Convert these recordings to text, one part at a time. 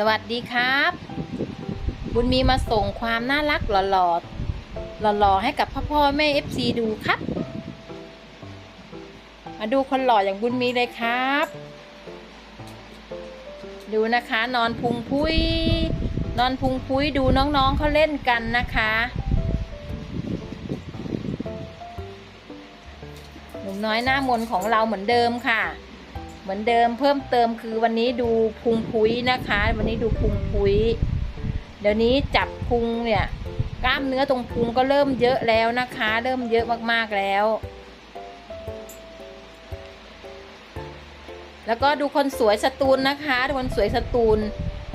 สวัสดีครับ บุญมีมาส่งความน่ารักหล่อๆหล่อๆให้กับพ่อพ่อแม่เอฟซีดูครับ มาดูคนหล่ออย่างบุญมีเลยครับ ดูนะคะ นอนพุงพุยนอนพุงพุยดูน้องๆเขาเล่นกันนะคะหนุ่มน้อยหน้ามนของเราเหมือนเดิมค่ะ เหมือนเดิมเพิ่มเติมคือวันนี้ดูพุงพุ้ยนะคะ วันนี้ดูพุงพุ้ยเดี๋ยวนี้จับพุงเนี่ยกล้ามเนื้อตรงพุงก็เริ่มเยอะแล้วนะคะ เริ่มเยอะมากๆแล้ว แล้วก็ดูคนสวยสตูลนะคะดูคนสวยสตูล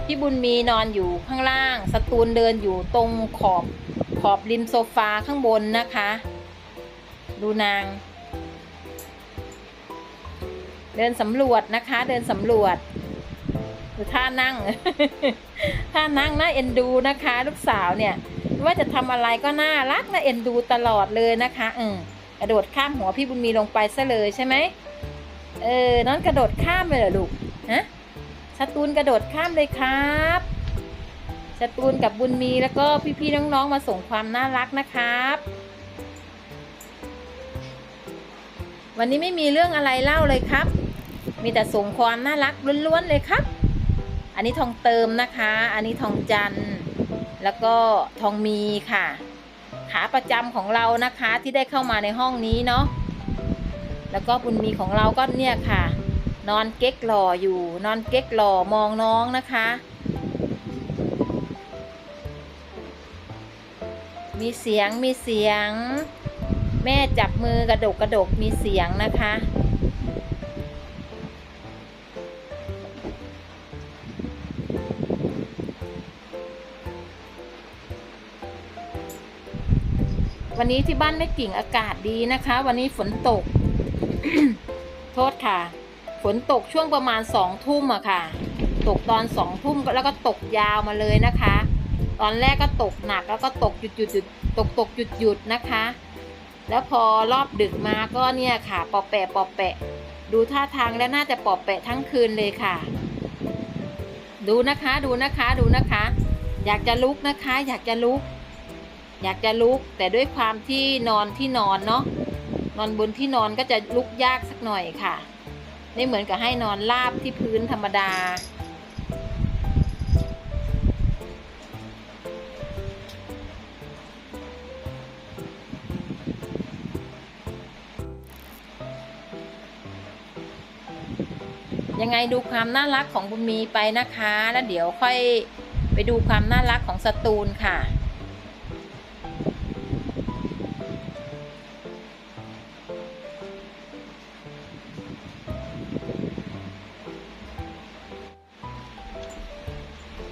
พี่บุญมีนอนอยู่ข้างล่าง สตูลเดินอยู่ตรงขอบขอบริมโซฟาข้างบนนะคะ ดูนาง เดินสำรวจนะคะ เดินสำรวจดูท่านั่ง ท่านั่งน่าเอ็นดูนะคะ ลูกสาวเนี่ยว่าจะทำอะไรก็น่ารักน่าเอ็นดูตลอดเลยนะคะเออกระโดดข้ามหัวพี่บุญมีลงไปซะเลยใช่ไหมเออน้องกระโดดข้ามเลยเหรอลูกฮะสตูนกระโดดข้ามเลยครับสตูนกับบุญมีแล้วก็พี่ๆน้องๆมาส่งความน่ารักนะครับ วันนี้ไม่มีเรื่องอะไรเล่าเลยครับ มีแต่ส่งความน่ารักล้วนๆเลยครับ อันนี้ทองเติมนะคะ อันนี้ทองจันทร์แล้วก็ทองมีค่ะ ขาประจำของเรานะคะที่ได้เข้ามาในห้องนี้เนาะแล้วก็บุญมีของเราก็เนี่ยค่ะ นอนเก๊กหล่ออยู่ นอนเก๊กหล่อมองน้องนะคะ มีเสียงมีเสียง แม่จับมือกระดกกระดกมีเสียงนะคะ วันนี้ที่บ้านแม่กิ่งอากาศดีนะคะ วันนี้ฝนตก โทษค่ะ ฝนตกช่วงประมาณสองทุ่มอะค่ะ ตกตอนสองทุ่มแล้วก็ตกยาวมาเลยนะคะ ตอนแรกก็ตกหนักแล้วก็ตกหยุดหยุดหยุดตกตกหยุดหยุดนะคะ แล้วพอรอบดึกมาก็เนี่ยค่ะ ปอแปะปอแปะ ดูท่าทางแล้วน่าจะปอแปะทั้งคืนเลยค่ะ ดูนะคะดูนะคะดูนะคะ อยากจะลุกนะคะ อยากจะลุก อยากจะลุกแต่ด้วยความที่นอนที่นอนเนาะนอนบนที่นอนก็จะลุกยากสักหน่อยค่ะไม่เหมือนกับให้นอนราบที่พื้นธรรมดา ยังไงดูความน่ารักของบุญมีไปนะคะ แล้วเดี๋ยวค่อยไปดูความน่ารักของสตูลค่ะ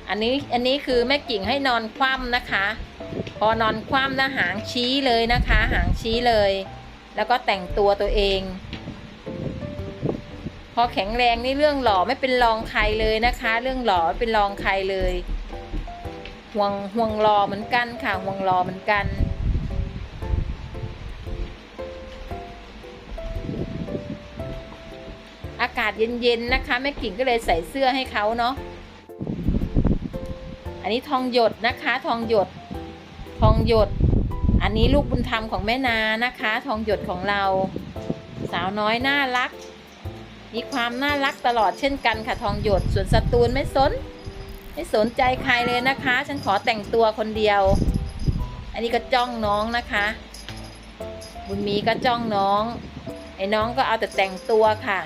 อันนี้อันนี้คือแม่กิ่งให้นอนคว่ำนะคะ พอนอนคว่ำนะหางชี้เลยนะคะ หางชี้เลย แล้วก็แต่งตัวตัวเอง พอแข็งแรงนี่เรื่องหล่อไม่เป็นรองใครเลยนะคะ เรื่องหล่อไม่เป็นรองใครเลยห่วงห่วงหล่อเหมือนกันค่ะห่วงหล่อเหมือนกัน อากาศเย็นๆนะคะแม่กิ่งก็เลยใส่เสื้อให้เขาเนาะ อันนี้ทองหยดนะคะ ทองหยด ทองหยด อันนี้ลูกบุญธรรมของแม่นานะคะ ทองหยดของเรา สาวน้อยน่ารัก มีความน่ารักตลอดเช่นกันค่ะ ทองหยด ส่วนสตูลไม่สน ไม่สนใจใครเลยนะคะ ฉันขอแต่งตัวคนเดียว อันนี้ก็จ้องน้องนะคะ บุญมีก็จ้องน้อง ไอ้น้องก็เอาแต่แต่งตัวค่ะ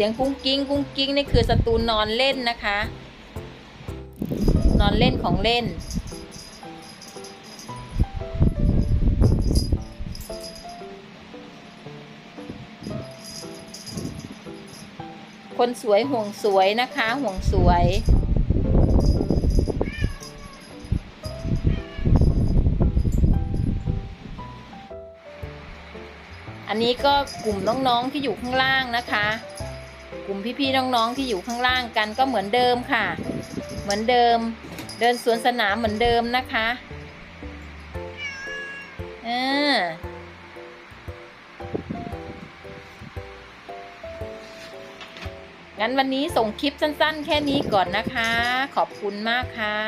สียงกุ้งกิ้งกุ้งกิ้งนี่คือสตูนนอนเล่นนะคะ นอนเล่นของเล่น คนสวยห่วงสวยนะคะ ห่วงสวยอันนี้ก็กลุ่มน้องๆที่อยู่ข้างล่างนะคะ กลุ่มพี่ๆน้องๆที่อยู่ข้างล่างกันก็เหมือนเดิมค่ะ เหมือนเดิม เดินสวนสนามเหมือนเดิมนะคะเอองั้นวันนี้ส่งคลิปสั้นๆ แค่นี้ก่อนนะคะ ขอบคุณมากค่ะ